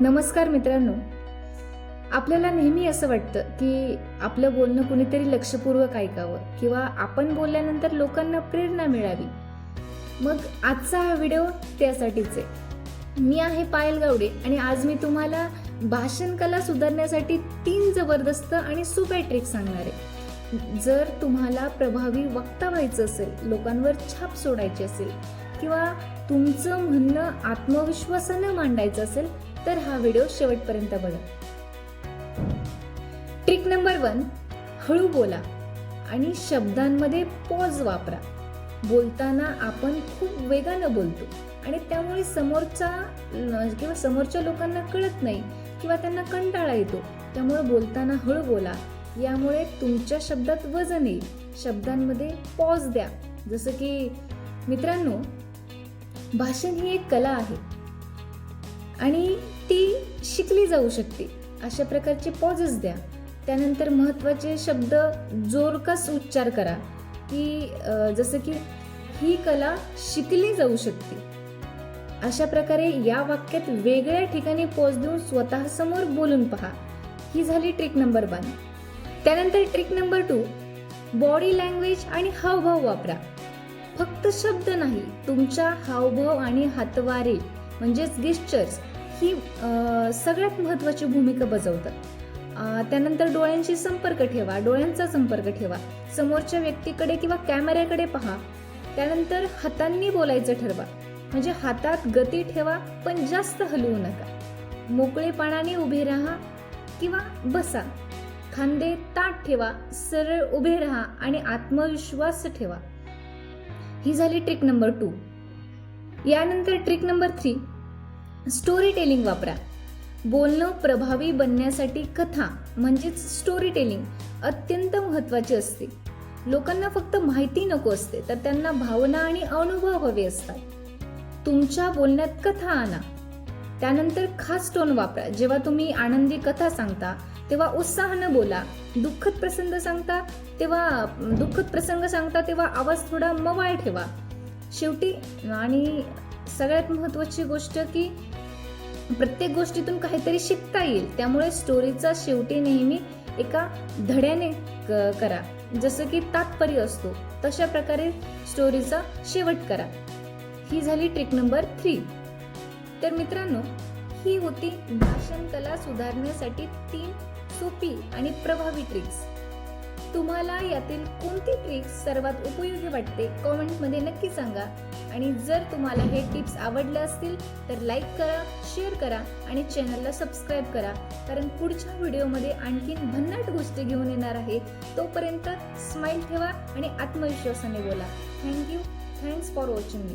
नमस्कार मित्रांनो. आपल्याला नेहमी असं वाटतं की आपलं बोलणं कुणीतरी लक्षपूर्वक ऐकावं किंवा आपण बोलल्यानंतर लोकांना प्रेरणा मिळावी. मग आजचा हा व्हिडिओ त्यासाठीच आहे. मी आहे पायल गावडे आणि आज मी तुम्हाला भाषण कला सुधारण्यासाठी तीन जबरदस्त आणि सोप्या ट्रिक सांगणार आहे. जर तुम्हाला प्रभावी वक्ता व्हायचं असेल लोकांवर छाप सोडायची असेल किंवा तुमचं म्हणणं आत्मविश्वासानं मांडायचं असेल तर हा व्हिडिओ शेवटपर्यंत बघा. ट्रिक नंबर वन हळू बोला आणि शब्दांमध्ये पॉज वापरा. बोलताना आपण खूप वेगानं बोलतो आणि त्यामुळे समोरचा किंवा समोरच्या लोकांना कळत नाही किंवा त्यांना कंटाळा येतो. त्यामुळे बोलताना हळू बोला. यामुळे तुमच्या शब्दात वजन येईल. शब्दांमध्ये पॉज द्या. जसं की मित्रांनो भाषण ही एक कला आहे. आणि ती शिकली जाऊ शकते. अशा प्रकारचे पॉजेस द्या. त्यानंतर महत्त्वाचे शब्द जोरकस उच्चार करा. की जसं की ही कला शिकली जाऊ शकते. अशा प्रकारे या वाक्यात वेगळ्या ठिकाणी पॉज देऊन स्वतःसमोर बोलून पहा. ही झाली ट्रिक नंबर वन त्यानंतर trick number two body language आणि हावभाव वापरा. फक्त शब्द नाही तुमच्या हावभाव आणि हातवारे म्हणजेच गेस्चर्स ही सगळ्यात महत्त्वाची भूमिका बजावतात. त्यानंतर डोळ्यांशी संपर्क ठेवा डोळ्यांचा संपर्क ठेवा. समोरच्या व्यक्तीकडे किंवा कॅमेऱ्याकडे पहा. त्यानंतर हातांनी बोलायचं ठरवा. म्हणजे हातात गती ठेवा पण जास्त हलवू नका. मोकळेपणाने उभे राहा किंवा बसा. खांदे ताट ठेवा सरळ उभे राहा आणि आत्मविश्वास ठेवा. ही झाली ट्रिक नंबर टू. यानंतर trick number three storytelling वापरा. बोलणं प्रभावी बनण्यासाठी कथा म्हणजेच स्टोरी टेलिंग अत्यंत महत्त्वाची असते. लोकांना फक्त माहिती नको असते तर त्यांना भावना आणि अनुभव हवे असतात. तुमच्या बोलण्यात कथा आणा. त्यानंतर खास टोन वापरा. जेव्हा तुम्ही आनंदी कथा सांगता तेव्हा उत्साहानं बोला. दुःखद प्रसंग सांगता तेव्हा दुःखद प्रसंग सांगता तेव्हा आवाज थोडा मवाळ ठेवा. शेवटी आणि सगळ्यात महत्त्वाची गोष्ट की प्रत्येक गोष्टीतून काहीतरी शिकता येईल. त्यामुळे स्टोरीचा शेवटी नेहमी एका धड्याने क- करा. जसं की तात्पर्य असतो तशा प्रकारे स्टोरीचा शेवट करा. ही झाली ट्रिक नंबर थ्री तर मित्रांनो ही होती भाषण कला सुधारण्यासाठी तीन सोपी आणि प्रभावी ट्रिक्स तुम्हाला यातील कोणती ट्रिक सर्वात उपयोगी वाटते कॉमेंटमध्ये नक्की सांगा. आणि जर तुम्हाला हे टिप्स आवडले असतील तर लाईक करा शेअर करा आणि चॅनलला सबस्क्राईब करा. कारण पुढच्या व्हिडिओमध्ये आणखीन भन्नाट गोष्टी घेऊन येणार आहे. तोपर्यंत स्माईल ठेवा आणि आत्मविश्वासाने बोला. Thank you thanks for watching me